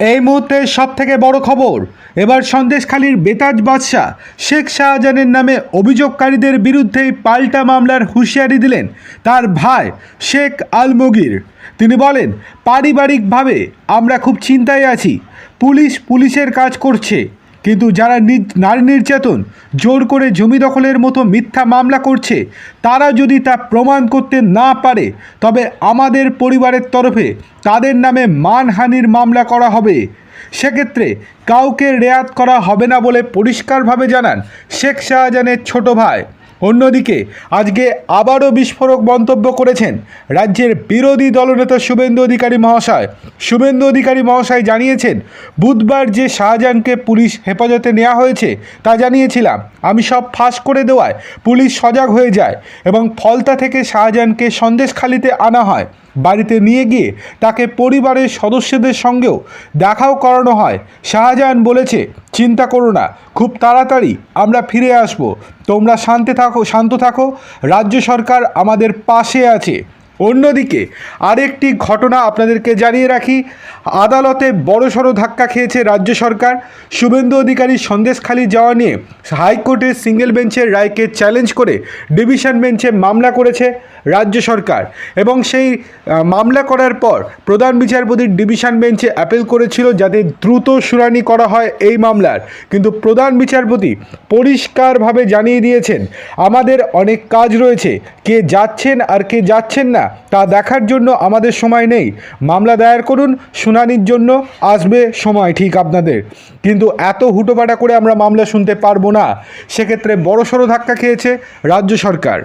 এই মুহূর্তে সব থেকে বড় খবর, এবার সন্দেশখালীর বেতাজ বাদশাহ শেখ শাহজাহানের নামে অভিযোগকারীদের বিরুদ্ধে পাল্টা মামলার হুঁশিয়ারি দিলেন তার ভাই শেখ আলমগীর। তিনি বলেন, পারিবারিকভাবে আমরা খুব চিন্তায় আছি। পুলিশ পুলিশের কাজ করছে। কিন্তু যারা নির- নারী নির্যাতন, জোর করে জমি দখলের মতো মিথ্যা মামলা করছে, তারা যদি তা প্রমাণ করতে না পারে, তবে আমাদের পরিবারের তরফে তাদের নামে মানহানির মামলা করা হবে। সেক্ষেত্রে কাউকে রেয়াত করা হবে না বলে পরিষ্কারভাবে জানান শেখ শাহজাহানের ছোট ভাই। অন্যদিকে, আজকে আবারও বিস্ফোরক মন্তব্য করেছেন রাজ্যের বিরোধী দলনেতা শুভেন্দু অধিকারী মহাশয়। শুভেন্দু অধিকারী মহাশয় জানিয়েছেন, বুধবার যে শাহজাহানকে পুলিশ হেফাজতে নেওয়া হয়েছে, তা জানিয়েছিলাম। আমি সব ফাঁস করে দেওয়ায় পুলিশ সজাগ হয়ে যায় এবং ফলতা থেকে শাহজাহানকে সন্দেশখালিতে আনা হয়। বাড়িতে নিয়ে গিয়ে তাকে পরিবারের সদস্যদের সঙ্গেও দেখাও করানো হয়। শাহজাহান বলেছে চিন্তা করো না, খুব তাড়াতাড়ি আমরা ফিরে আসব। তোমরা শান্তি থাকো, শান্ত থাকো। রাজ্য সরকার আমাদের পাশে আছে। অন্যদিকে, আরেকটি ঘটনা আপনাদেরকে জানিয়ে রাখি। আদালতে বড়সড় ধাক্কা খেয়েছে রাজ্য সরকার। শুভেন্দু অধিকারী সন্দেশখালি যাওয়া নিয়ে হাইকোর্টের সিঙ্গেল বেঞ্চের রায়কে চ্যালেঞ্জ করে ডিভিশন বেঞ্চে মামলা করেছে রাজ্য সরকার এবং সেই মামলা করার পর প্রধান বিচারপতির ডিভিশন বেঞ্চে অ্যাপেল করেছিল যাতে দ্রুত শুনানি করা হয় এই মামলার। কিন্তু প্রধান বিচারপতি পরিষ্কারভাবে জানিয়ে দিয়েছেন, আমাদের অনেক কাজ রয়েছে। কে যাচ্ছেন আর কে যাচ্ছেন না তা দেখার জন্য আমাদের সময় নেই। মামলা দায়ের করুন, শুনানির জন্য আসবে সময় ঠিক আপনাদের। কিন্তু এত হুটোপাটা করে আমরা মামলা শুনতে পারব না। সেক্ষেত্রে বড়সড় ধাক্কা খেয়েছে রাজ্য সরকার।